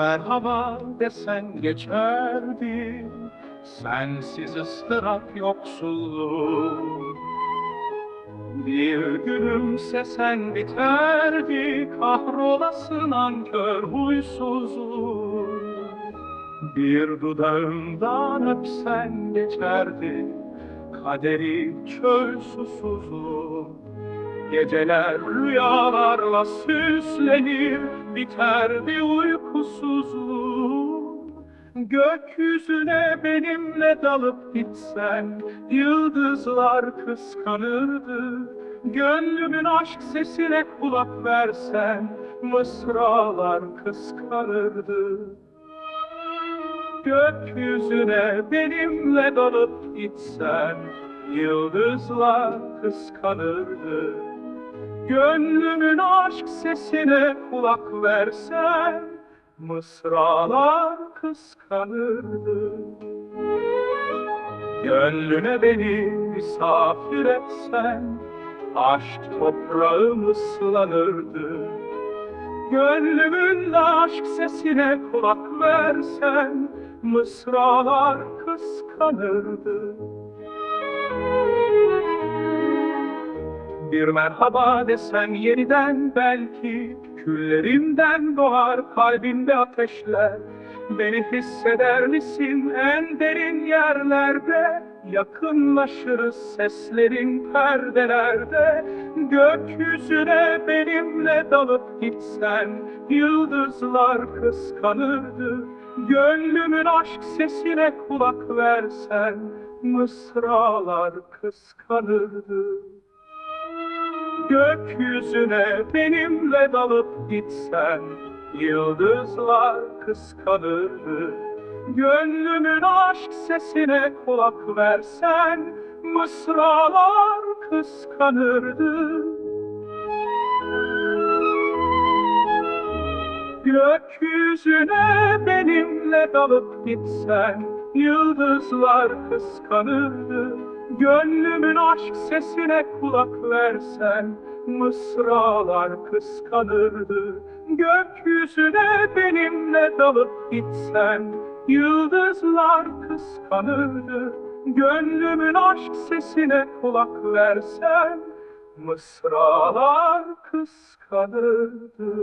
merhaba desen geçerdi. Sensiz ıstırap yoksulluk. Bir gülümsesen biterdi Kahrolasın ankör huysuzluk. Bir dudağından öpsen geçerdi Kaderi çöl susuzluğu Geceler rüyalarla süslenir Biterdi uykusuzluğum Gökyüzüne benimle dalıp gitsen Yıldızlar kıskanırdı. Gönlümün aşk sesine kulak versen Mısralar kıskanırdı. Gökyüzüne benimle dalıp gitsen Yıldızlar kıskanırdı Gönlümün aşk sesine kulak versen Mısralar kıskanırdı. Gönlüne beni misafir etsen Aşk toprağım ıslanırdı. Gönlümün aşk sesine kulak versen Mısralar kıskanırdı Bir merhaba desen yeniden belki Küllerimden doğar kalbimde ateşler. Beni hisseder misin en derin yerlerde? Yakınlaşırız seslerin perdelerde. Gökyüzüne benimle dalıp gitsen Yıldızlar kıskanırdı. Gönlümün aşk sesine kulak versen Mısralar kıskanırdı Gökyüzüne benimle dalıp gitsen Yıldızlar kıskanırdı. Gönlümün aşk sesine kulak versen Mısralar kıskanırdı. Gökyüzüne benimle dalıp gitsen Yıldızlar kıskanırdı Gönlümün aşk sesine kulak versen Mısralar kıskanırdı. Gökyüzüne benimle dalıp gitsen Yıldızlar kıskanırdı. Gönlümün aşk sesine kulak versen Mısralar kıskanırdı